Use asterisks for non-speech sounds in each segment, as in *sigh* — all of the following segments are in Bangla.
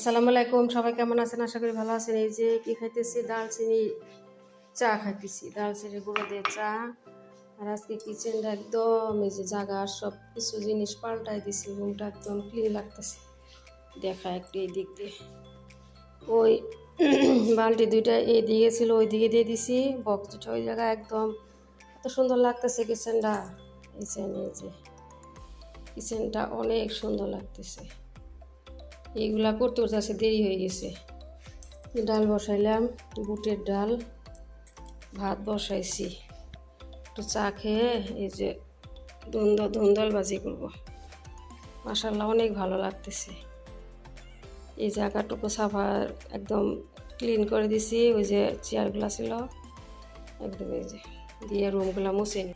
আসসালামু আলাইকুম। সবাই কেমন আছেন? আশা করি ভালো আছেন। এই যে কি খাইতেছি? দালচিনি চা খাইতেছি। দালচিনি গুঁড়ো দিয়ে চা। আর আজকে কিচেনটা একদম এই যে জায়গা সব কিছু জিনিস পাল্টাই দিছি। রুমটা একদম ক্লিন লাগতেছে। দেখা একটু এই দিক দিয়ে। ওই *clears throat* বালতি দুইটা এই দিকে ছিল, ওই দিকে দিয়ে দিছি। বক্স দুটো ওই জায়গায় একদম। এত সুন্দর লাগতেছে কিচেনটা। এই যে। কিচেনটা অনেক সুন্দর লাগতেছে। এইগুলা করতে করতে আজকে দেরি হয়ে গেছে। ডাল বসাইলাম, বুটের ডাল, ভাত বসাইছি। একটু চা খেয়ে এই যে ধুন্দল ধুন্দল বাজি করব। মাসাল্লাহ অনেক ভালো লাগতেছে। এই জায়গাটুকু সাফা একদম ক্লিন করে দিছি, ওই যে চেয়ারগুলো ছিল। একদম এই যে দিয়ে রুমগুলো মুছে নি।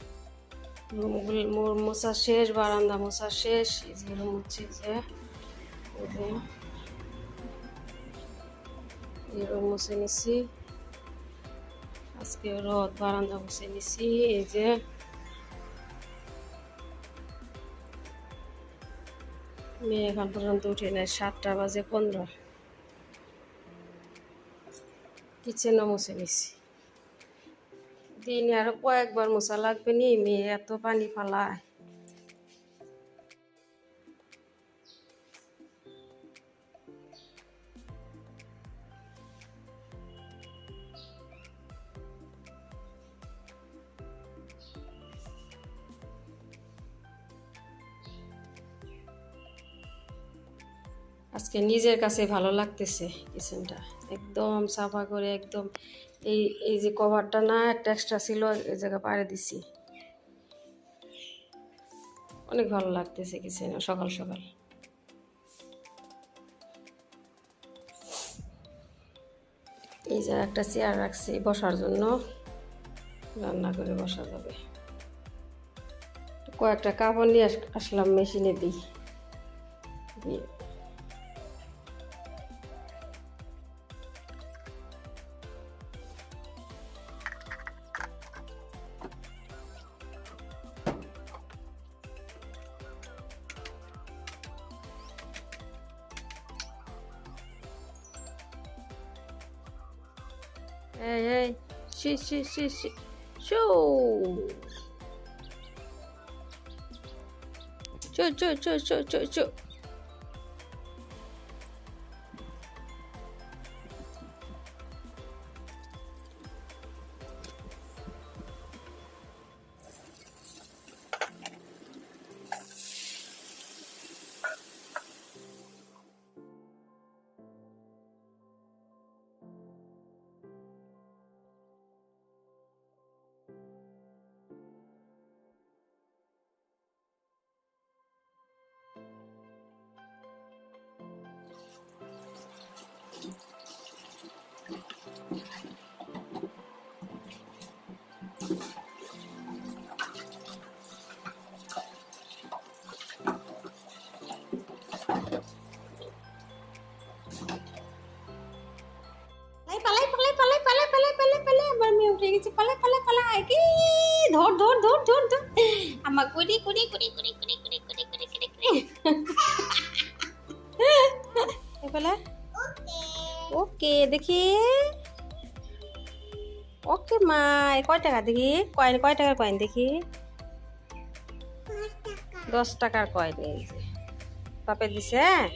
রুমগুলো মোছা শেষ, বারান্দা মোছা শেষ, এই যে রুম মুছে যে। এই মুছে নিছি আজকে রদ বারান্দা মুছে নিছি এই যে মেয়ে এখন পর্যন্ত উঠে নেয় সাতটা বাজে পনেরো। কিচেনও মুছে নিছি। দিনে আরও কয়েকবার মোছা লাগবে নি, মেয়ে এত পানি ফালায়। আজকে নিজের কাছে ভালো লাগতেছে কিচেনটা। একদম সাফা করে, একদম এই এই যে কভারটা না একটা এক্সট্রা ছিল, এই জায়গা পাড়ে দিছি। অনেক ভালো লাগতেছে কিচেন, সকাল সকাল। এই যে একটা চেয়ার রাখছি বসার জন্য। রান্না করে বসা যাবে। কয়েকটা কাপড় নিয়ে আস- আসলাম মেশিনে দিই। 哎哎，谢谢谢谢，就就就就就就。করি করি করি করি করি করি করি করি করি এবেলা ওকে, দেখি। ওকে, মা কয় টাকা দেখি? কয়েন, কয় টাকার কয়েন দেখি? দশ টাকার কয়েন, এই যে। বাপে দিছে হ্যাঁ?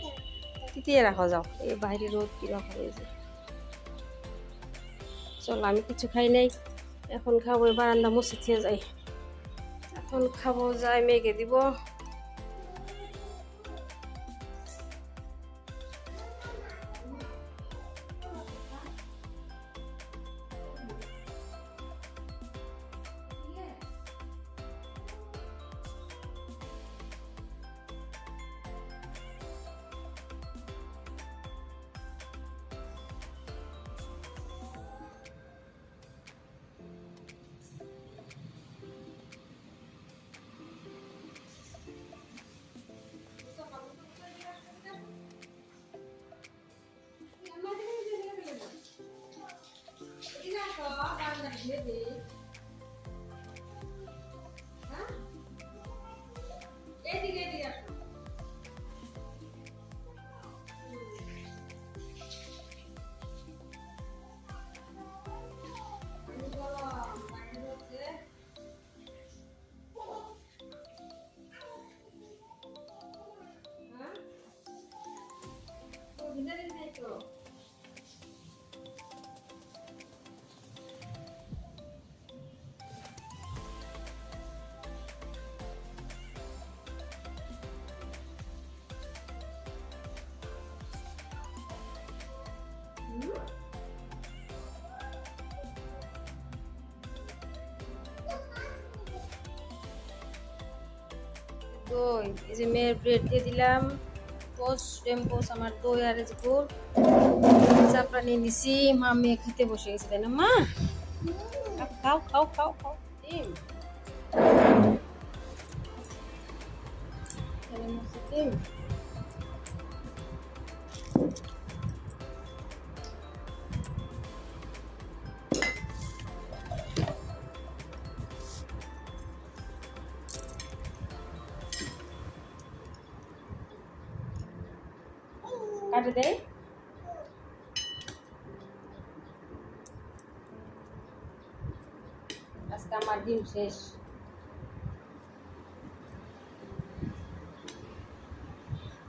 তিতিয়ে রাখো, যাও। এই বাইরে রোদ কি রাখো এই যে। চল, আমি কিছু খাই নাই। এখন খাব বারান্দা মুছে যাই। এখন খাব যাই মেঘে দিব। দই এই যে মেয়ের ব্রেড দিয়ে দিলাম। পোস টেম্পোস আমার দই আর যে গুড়। চাপড়া নিয়ে দিছি মা মেয়ে খেতে বসে গেছে, তাই না মা? খাও খাও খাও খাও। ডিম। ডিম। কাটে দেয় আজকে আমার ডিম শেষ।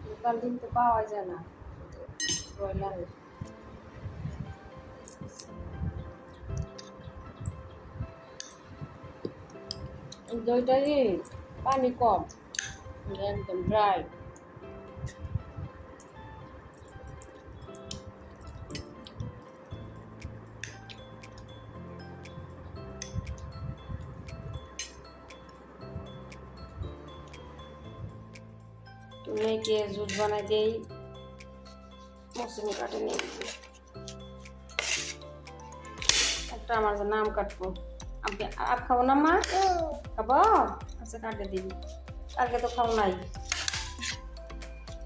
লোকাল ডিম তো পাওয়া যায় না ব্রয়লারের দইটাই পানি কম, একদম ড্রাই মেয়েকে জুস বানাই দেই। মৌসুমি কাটে নিয়ে। একটা আমার জন্য আম কাটবো। আপনি আপ খাব না মা? খাব? আচ্ছা কাটে দিবি। আগে তো খাও নাই।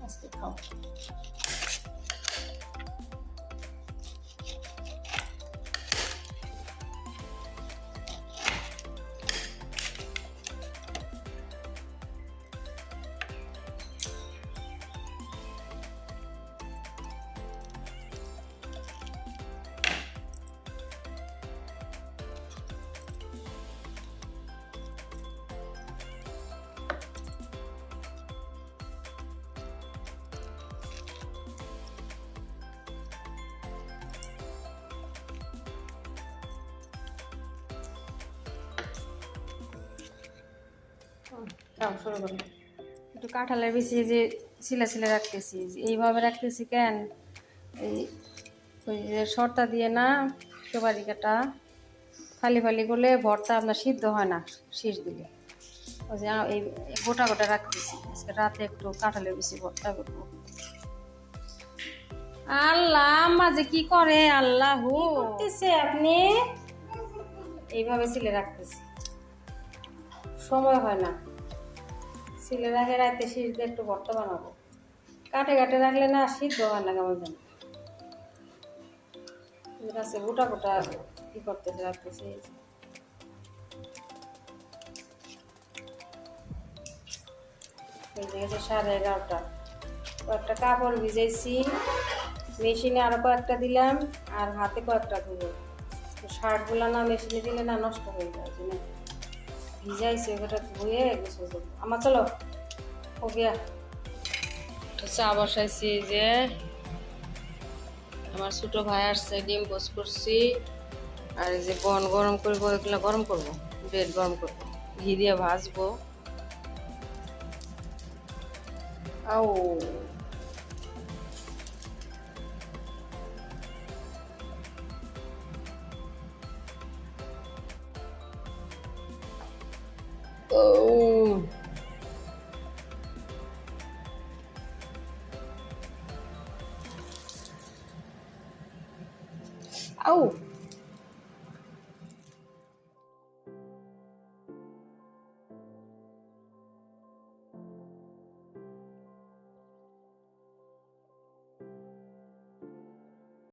আজকে খাও। একটু কাঁঠালের বেশি যে সিলা সিলা রাখতেছি এইভাবে রাখতেছি কেন? এই ওই যে শর্তা দিয়ে না সুপারি ফালি ফালি করলে ভর্তা আপনার সিদ্ধ হয় না শীষ দিলে। ওই যে এই গোটা গোটা রাখতেছি, আজকে রাতে একটু কাঁঠালের বেশি ভর্তা করব। আল্লাহ মাঝে কি করে? আল্লাহ, করতেছে আপনি? এইভাবে সিলে রাখতেছি। সময় হয় না। সিলে রাখে রাতে শীষ একটু ভর্তা বানাবো। কাটে কাটে রাখলে না সিদ্ধ হয় না কেমন যেন আছে গোটা গোটা কি করতেছে, রাখতেছে এই যে। গেছে সাড়ে এগারোটা। কয়েকটা কাপড় ভিজাইছি। মেশিনে আরও কয়েকটা দিলাম, আর হাতে কয়েকটা ধুলো শার্টগুলো না মেশিনে দিলে না নষ্ট হয়ে যায় ভিজাইছি ওটা ধুয়ে গোসল করব আমার চলো। ও গিয়া। তো চা বসাইছি যে। আমার ছোট ভাই আসছে ডিম পোস্ট করছি। আর এই যে বন গরম করব এগুলো গরম করব ব্রেড গরম করব ঘি দিয়ে ভাজবো। আও। ও আউ